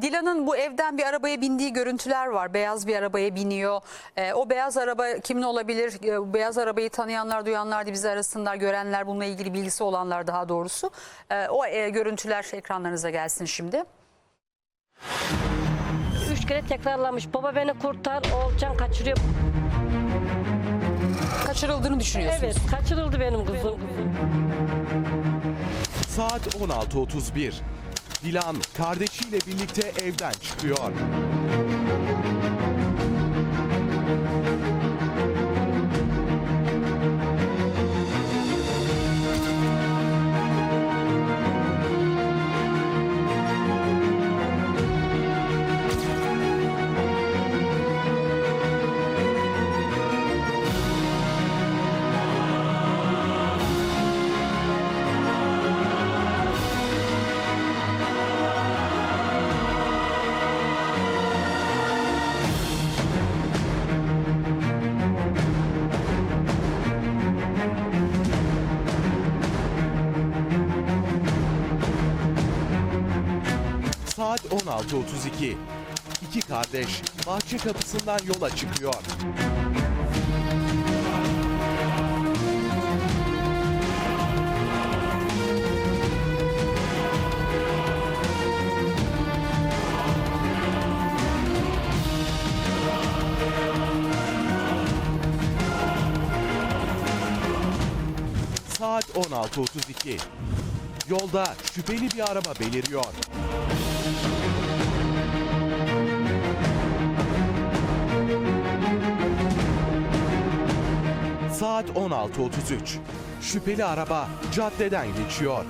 Dilan'ın bu evden bir arabaya bindiği görüntüler var. Beyaz bir arabaya biniyor. Ee, o beyaz araba kimin olabilir? Ee, beyaz arabayı tanıyanlar, duyanlar da bizi arasınlar, görenler, bununla ilgili bilgisi olanlar daha doğrusu. Ee, o e, görüntüler ekranlarınıza gelsin şimdi. Üç kere tekrarlamış. Baba beni kurtar, Oğulcan kaçırıyor. Kaçırıldığını düşünüyorsunuz. Evet, kaçırıldı benim kızım. Saat 16.31. Dilan kardeşiyle birlikte evden çıkıyor. 16.32. İki kardeş bahçe kapısından yola çıkıyor. Saat 16.32. Yolda şüpheli bir araba beliriyor. Saat 16.33. Şüpheli araba caddeden geçiyor.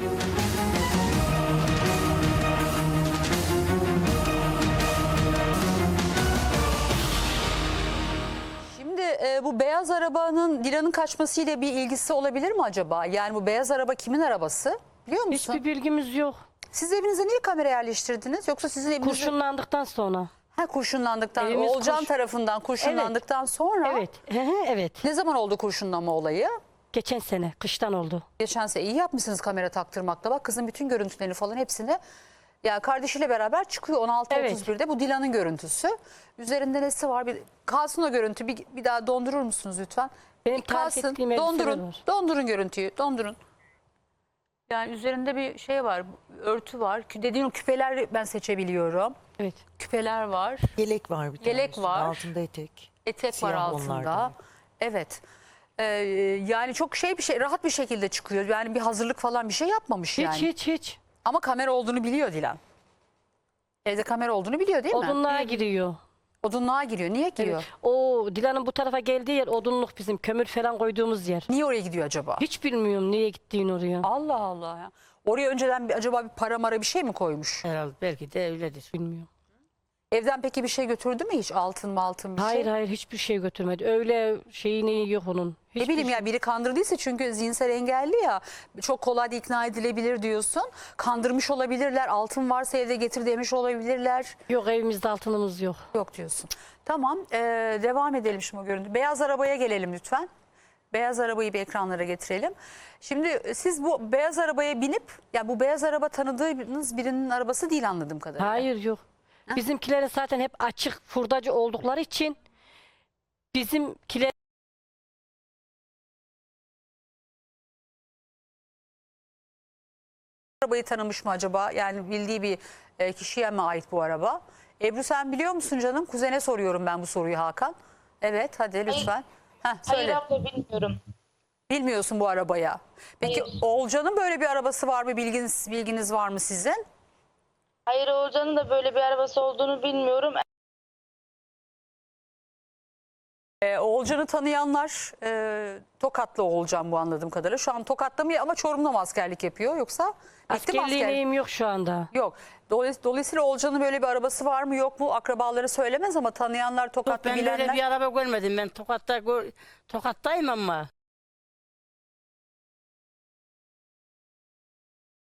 Şimdi e, bu beyaz arabanın Dilan'ın kaçmasıyla bir ilgisi olabilir mi acaba? Yani bu beyaz araba kimin arabası? Biliyor musun? Hiçbir bilgimiz yok. Siz evinize niye kamera yerleştirdiniz? Yoksa sizin evinizde... Kurşunlandıktan sonra. Ha kurşunlandıktan, Evimiz Olcan kurş- tarafından kurşunlandıktan sonra Evet, he he, evet. ne zaman oldu kurşunlama olayı? Geçen sene, kıştan oldu. Geçen sene iyi yapmışsınız kamera taktırmakla. Bak kızın bütün görüntülerini falan hepsini ya kardeşiyle beraber çıkıyor 16.31'de. Bu Dilan'ın görüntüsü. Üzerinde nesi var? Bir, kalsın o görüntü. Bir, bir daha dondurur musunuz lütfen? Benim bir tarif kalsın. ettiğim elbiseler Dondurun. var. Dondurun görüntüyü. Dondurun. Yani üzerinde bir şey var. Örtü var. Kü- Dediğin o küpeler ben seçebiliyorum. Evet. Küpeler var. Yelek var bir tane. Yelek üstünde, var. Altında etek. Etek var Siyah altında. onlardan. Evet. Ee, yani çok şey bir şey rahat bir şekilde çıkıyor. Yani bir hazırlık falan bir şey yapmamış Hiç yani. hiç hiç. Ama kamera olduğunu biliyor Dilan. Evde kamera olduğunu biliyor değil mi? Odunluğa giriyor. Odunluğa giriyor. Niye giriyor? O Dilan'ın bu tarafa geldiği yer odunluk bizim kömür falan koyduğumuz yer. Niye oraya gidiyor acaba? Hiç bilmiyorum niye gittiğini oraya. Allah Allah ya. Oraya önceden bir, acaba bir para mara bir şey mi koymuş? Herhalde belki de öyledir. Bilmiyorum. Evden peki bir şey götürdü mü hiç? Altın mı altın bir Hayır şey? hayır hiçbir şey götürmedi. Öyle şeyini yok onun. Ne Hiçbir bileyim şey- ya biri kandırdıysa çünkü zihinsel engelli ya çok kolay da ikna edilebilir diyorsun. Kandırmış olabilirler. Altın varsa evde getir demiş olabilirler. Yok evimizde altınımız yok. Yok diyorsun. Tamam ee, devam edelim şimdi o görüntü. Beyaz arabaya gelelim lütfen. Beyaz arabayı bir ekranlara getirelim. Şimdi siz bu beyaz arabaya binip ya bu beyaz araba tanıdığınız birinin arabası değil anladığım kadarıyla. Hayır yok. Bizimkilerin zaten hep açık furdacı oldukları için bizimkiler Arabayı tanımış mı acaba? Yani bildiği bir e, kişiye mi ait bu araba? Ebru sen biliyor musun canım? Kuzene soruyorum ben bu soruyu Hakan. Evet hadi lütfen. Heh, söyle. Hayır abla bilmiyorum. Bilmiyorsun bu arabaya. Peki Hayır. Oğulcan'ın böyle bir arabası var mı? Bilginiz, bilginiz var mı sizin? Hayır Oğulcan'ın da böyle bir arabası olduğunu bilmiyorum. Ee, Oğulcan'ı tanıyanlar e, Tokatlı Oğulcan bu anladığım kadarıyla. Şu an Tokat'ta mı ama Çorum'da mı askerlik yapıyor yoksa? mi askerlik? askerliğim yok şu anda. Yok. Dolayıs- Dolayısıyla Oğulcan'ın böyle bir arabası var mı yok mu? Akrabaları söylemez ama tanıyanlar Tokat'ta ben bilenler. böyle bir araba görmedim. Ben Tokat'ta gör- Tokat'tayım ama.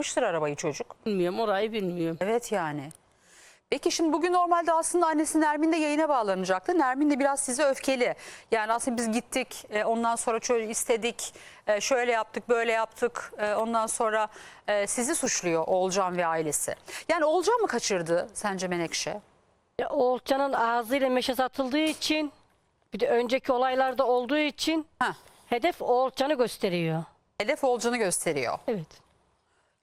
Yapmıştır arabayı çocuk. Bilmiyorum orayı bilmiyorum. Evet yani. Peki şimdi bugün normalde aslında annesi Nermin de yayına bağlanacaktı. Nermin de biraz size öfkeli. Yani aslında biz gittik e, ondan sonra şöyle istedik e, şöyle yaptık böyle yaptık e, ondan sonra e, sizi suçluyor Oğulcan ve ailesi. Yani Oğulcan mı kaçırdı sence Menekşe? Ya, Oğulcan'ın ağzıyla meşe satıldığı için bir de önceki olaylarda olduğu için Heh, hedef Oğulcan'ı gösteriyor. hedef Oğulcan'ı gösteriyor. Evet.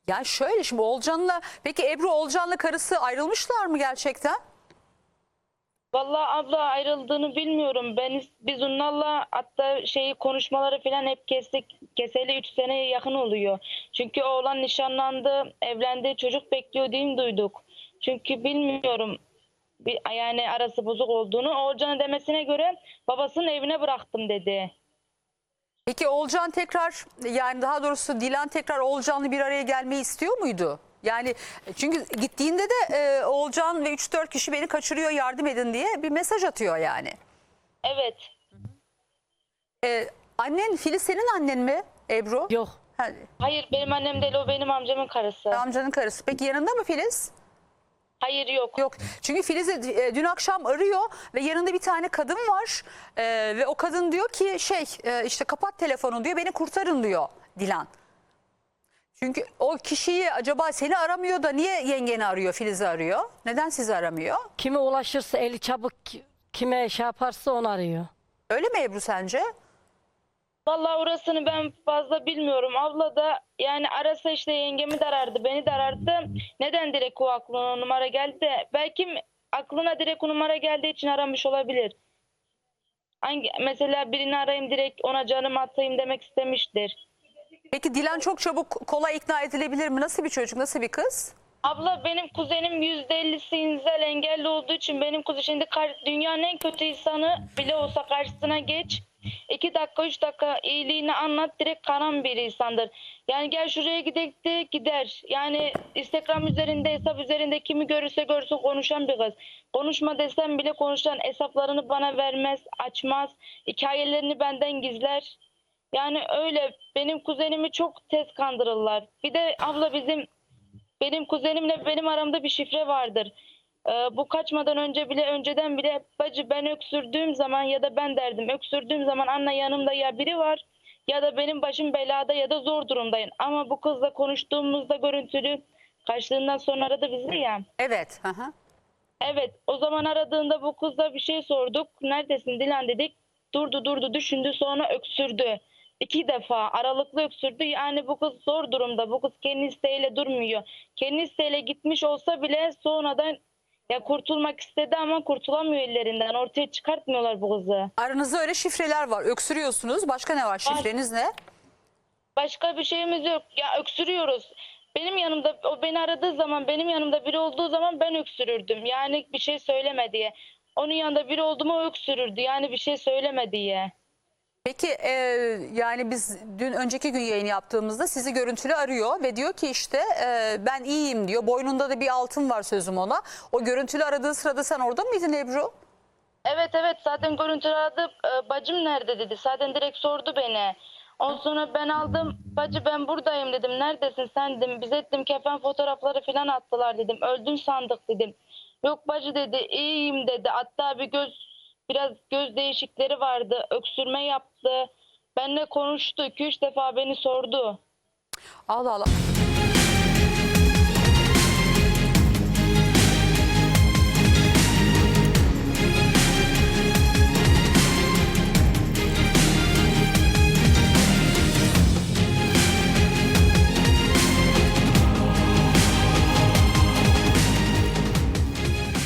Yani şöyle şimdi Oğulcan'la peki Ebru Oğulcan'la karısı ayrılmışlar mı gerçekten? Vallahi abla ayrıldığını bilmiyorum. Ben biz onlarla hatta şeyi konuşmaları falan hep kestik. Keseli 3 seneye yakın oluyor. Çünkü oğlan nişanlandı, evlendi, çocuk bekliyor diye duyduk. Çünkü bilmiyorum yani arası bozuk olduğunu. Oğulcan'ın demesine göre babasının evine bıraktım dedi. Peki Oğulcan tekrar yani daha doğrusu Dilan tekrar Oğulcan'la bir araya gelmeyi istiyor muydu? Yani çünkü gittiğinde de e, Oğulcan ve 3-4 kişi beni kaçırıyor yardım edin diye bir mesaj atıyor yani. Evet. E, annen Filiz senin annen mi Ebru? Yok. Ha, Hayır benim annem değil o benim amcamın karısı. amcanın karısı. Peki yanında mı Filiz? Hayır yok. Yok. Çünkü Filiz'i e, dün akşam arıyor ve yanında bir tane kadın var. E, ve o kadın diyor ki şey e, işte kapat telefonu diyor beni kurtarın diyor Dilan. Çünkü o kişiyi acaba seni aramıyor da niye yengeni arıyor Filiz'i arıyor? Neden sizi aramıyor? Kime ulaşırsa eli çabuk ki- kime şey yaparsa onu arıyor. Öyle mi Ebru sence? Vallahi orasını ben fazla bilmiyorum. Abla da yani arasa işte yengemi de arardı, beni de arardı. Neden direkt o aklına numara geldi de belki aklına direkt o numara geldiği için aramış olabilir. Hangi, mesela birini arayayım direkt ona canım atayım demek istemiştir. Peki Dilan çok çabuk kolay ikna edilebilir mi? Nasıl bir çocuk, nasıl bir kız? Abla benim kuzenim %50'si inzel engelli olduğu için benim kuzenim şimdi dünyanın en kötü insanı bile olsa karşısına geç. İki dakika üç dakika iyiliğini anlat direkt karan bir insandır. Yani gel şuraya gidek de gider. Yani Instagram üzerinde hesap üzerinde kimi görürse görsün konuşan bir kız. Konuşma desem bile konuşan hesaplarını bana vermez açmaz. Hikayelerini benden gizler. Yani öyle benim kuzenimi çok tez kandırırlar. Bir de abla bizim benim kuzenimle benim aramda bir şifre vardır. Ee, bu kaçmadan önce bile önceden bile bacı ben öksürdüğüm zaman ya da ben derdim öksürdüğüm zaman anne yanımda ya biri var ya da benim başım belada ya da zor durumdayım. Ama bu kızla konuştuğumuzda görüntülü kaçtığından sonra aradı bizi ya. Evet. Hı hı. Evet o zaman aradığında bu kızla bir şey sorduk. Neredesin Dilan dedik. Durdu durdu düşündü sonra öksürdü. İki defa aralıklı öksürdü. Yani bu kız zor durumda. Bu kız kendi isteğiyle durmuyor. Kendi isteğiyle gitmiş olsa bile sonradan ya kurtulmak istedi ama kurtulamıyor ellerinden. Ortaya çıkartmıyorlar bu kızı. Aranızda öyle şifreler var. Öksürüyorsunuz. Başka ne var? Şifreniz ne? Başka bir şeyimiz yok. Ya öksürüyoruz. Benim yanımda o beni aradığı zaman benim yanımda biri olduğu zaman ben öksürürdüm. Yani bir şey söyleme diye. Onun yanında biri oldu mu o öksürürdü. Yani bir şey söyleme diye. Peki e, yani biz dün önceki gün yayın yaptığımızda sizi görüntülü arıyor ve diyor ki işte e, ben iyiyim diyor. Boynunda da bir altın var sözüm ona. O görüntülü aradığı sırada sen orada mıydın Ebru? Evet evet zaten görüntülü aradı. Ee, bacım nerede dedi. Zaten direkt sordu beni. Ondan sonra ben aldım. Bacı ben buradayım dedim. Neredesin sen dedim. Bize dedim kefen fotoğrafları falan attılar dedim. Öldün sandık dedim. Yok bacı dedi iyiyim dedi. Hatta bir göz biraz göz değişikleri vardı. Öksürme yaptı. Benle konuştu. 2-3 defa beni sordu. Allah Allah.